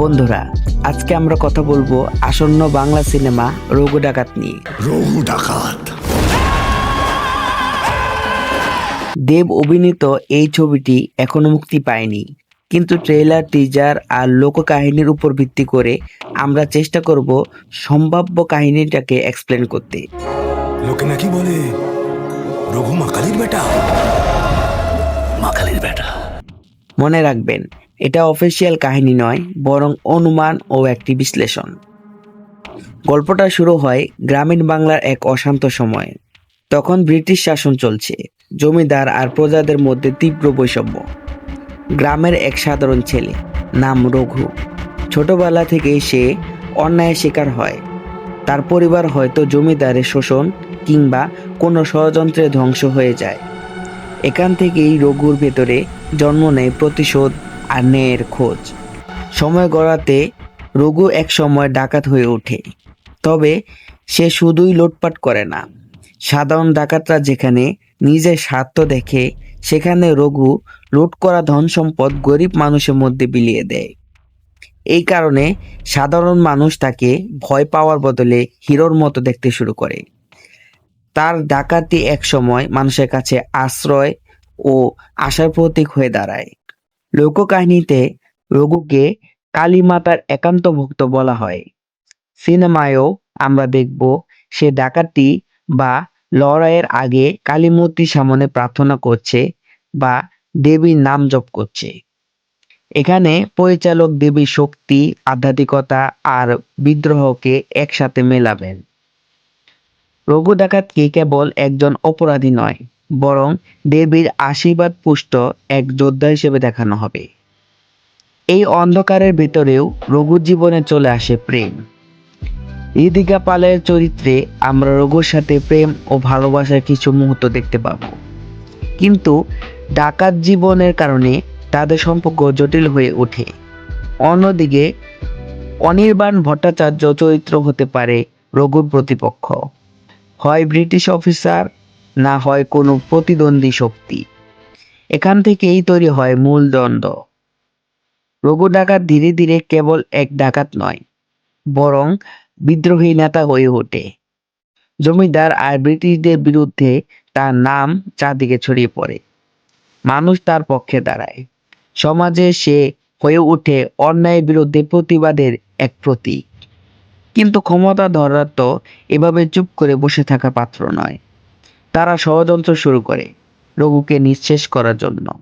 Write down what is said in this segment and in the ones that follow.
বন্ধুরা আজকে আমরা কথা বলব আসন্ন বাংলা সিনেমা রঘু ডাকাত নিয়ে। রঘু ডাকাত। দেব অভিনীত এই ছবিটি এখনও মুক্তি পায়নি কিন্তু ট্রেলার টিজার আর লোককাহিনীর উপর ভিত্তি করে আমরা চেষ্টা করব সম্ভাব্য কাহিনীটাকে এক্সপ্লেন করতে। লোকে নাকি বলে রঘু মাকালির বেটা? মাকালির বেটা। মনে রাখবেন এটা অফিসিয়াল কাহিনী নয়, বরং অনুমান ও একটি বিশ্লেষণ। গল্পটা শুরু হয় গ্রামীণ বাংলার এক অশান্ত সময়ে। তখন ব্রিটিশ শাসন চলছে, জমিদার আর প্রজাদের মধ্যে তীব্র বৈষম্য। গ্রামের এক সাধারণ ছেলে নাম রঘু। ছোটবেলা থেকেই সে অন্যায়ের শিকার হয়। তার পরিবার হয়তো জমিদারের শোষণ কিংবা কোনো ষড়যন্ত্রে ধ্বংস হয়ে যায়। এখান থেকেই রঘুর ভেতরে জন্ম নেয় প্রতিশোধ আর ন্যায়ের খোঁজ। সময় গড়াতে রঘু এক সময় ডাকাত হয়ে ওঠে। তবে সে শুধুই লুটপাট করে না। সাধারণ ডাকাতরা যেখানে নিজের স্বার্থ দেখে, সেখানে রঘু লুট করা ধন সম্পদ গরিব মানুষের মধ্যে বিলিয়ে দেয়। এই কারণে সাধারণ মানুষ তাকে ভয় পাওয়ার বদলে হিরোর মতো দেখতে শুরু করে। তার ডাকাতি এক সময় মানুষের কাছে আশ্রয় ও আশার প্রতীক হয়ে দাঁড়ায়। লোককাহিনীতে রঘুকে কালীমাতার একান্ত ভক্ত বলা হয়। সিনেমায়ও আমরা দেখব সে ডাকাতি বা লড়াইয়ের আগে কালীমূর্তির সামনে প্রার্থনা করছে বা দেবীর নাম জপ করছে। এখানে পরিচালক দেবীর শক্তি, আধ্যাত্মিকতা আর বিদ্রোহকে একসাথে মেলাবেন। রঘু ডাকাতকে কেবল একজন অপরাধী নয় বরং দেবীর আশীর্বাদ পুষ্ট এক যোদ্ধা হিসেবে দেখানো হবে। এই অন্ধকারের ভেতরেও রঘুর জীবনে চলে আসে প্রেম। ঋদিকা পালের চরিত্রে আমরা রঘুর সাথে প্রেম ও ভালোবাসার কিছু মুহূর্ত দেখতে পাব। কিন্তু ডাকাত জীবনের কারণে তাদের সম্পর্ক জটিল হয়ে ওঠে। অন্যদিকে অনির্বাণ ভট্টাচার্য চরিত্র হতে পারে রঘুর প্রতিপক্ষ। হয় ব্রিটিশ অফিসার না হয় কোনো প্রতিদ্বন্দ্বী শক্তি। এখান থেকেই তৈরি হয় মূল দ্বন্দ্ব। রঘু ডাকাত ধীরে ধীরে কেবল এক ডাকাত নয়, বরং বিদ্রোহী নেতা হয়ে ওঠে। জমিদার আর ব্রিটিশদের বিরুদ্ধে তার নাম চারদিকে ছড়িয়ে পড়ে। মানুষ তার পক্ষে দাঁড়ায়। সমাজে সে হয়ে ওঠে অন্যায়ের বিরুদ্ধে প্রতিবাদের এক প্রতীক। কিন্তু ক্ষমতা ধরার তো এভাবে চুপ করে বসে থাকা পাত্র নয়। তারা ষড়যন্ত্র শুরু করে রঘুকে নিঃশেষ করার জন্য।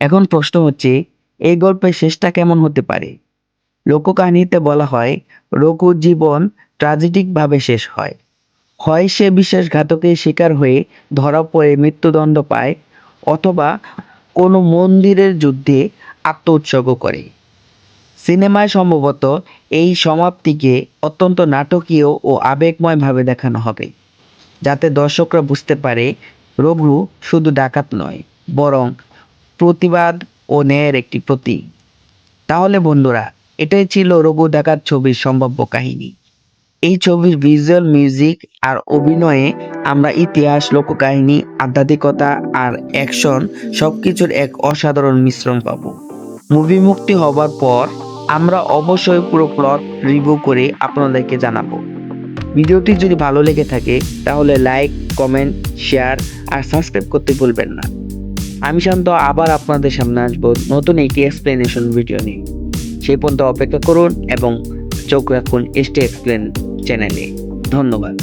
এখন প্রশ্ন হচ্ছে, এই গল্পের শেষটা কেমন হতে পারে? লোককাহিনীতে বলা হয়, রঘুর জীবন ট্রাজেডিক ভাবে শেষ হয়। হয় সে বিশ্বাসঘাতকের শিকার হয়ে ধরা পড়ে, মৃত্যুদণ্ড পায়, অথবা কোনো মন্দিরের যুদ্ধে আত্ম উৎসর্গ করে। সিনেমায় সম্ভবত এই সমাপ্তিকে অত্যন্ত নাটকীয় ও আবেগময়ভাবে দেখানো হবে। যাতে দর্শকরা বুঝতে পারে, রঘু শুধু ডাকাত নয়, বরং প্রতিবাদ ও ন্যায়ের একটি প্রতীক। তাহলে বন্ধুরা, এটাই ছিল রঘু ডাকাত ছবির সম্ভাব্য কাহিনী। এই ছবির ভিজুয়াল মিউজিক আর অভিনয়ে আমরা ইতিহাস, লোককাহিনী, আধ্যাত্মিকতা আর অ্যাকশন সবকিছুর এক অসাধারণ মিশ্রণ পাবো। মুভি মুক্তি হবার পর আমরা অবশ্যই পুরো প্লট রিভিউ করে আপনাদেরকে জানাব। ভিডিওটি যদি ভালো লেগে থাকে, তাহলে লাইক কমেন্ট শেয়ার আর সাবস্ক্রাইব করতে ভুলবেন না। আমি শান্ত, আবার আপনাদের সামনে আসব নতুন একটি এক্সপ্লেনেশন ভিডিও নিয়ে। সেই পর্যন্ত অপেক্ষা করুন এবং চোখ রাখুন এসটি এক্সপ্লেন চ্যানেলে ধন্যবাদ।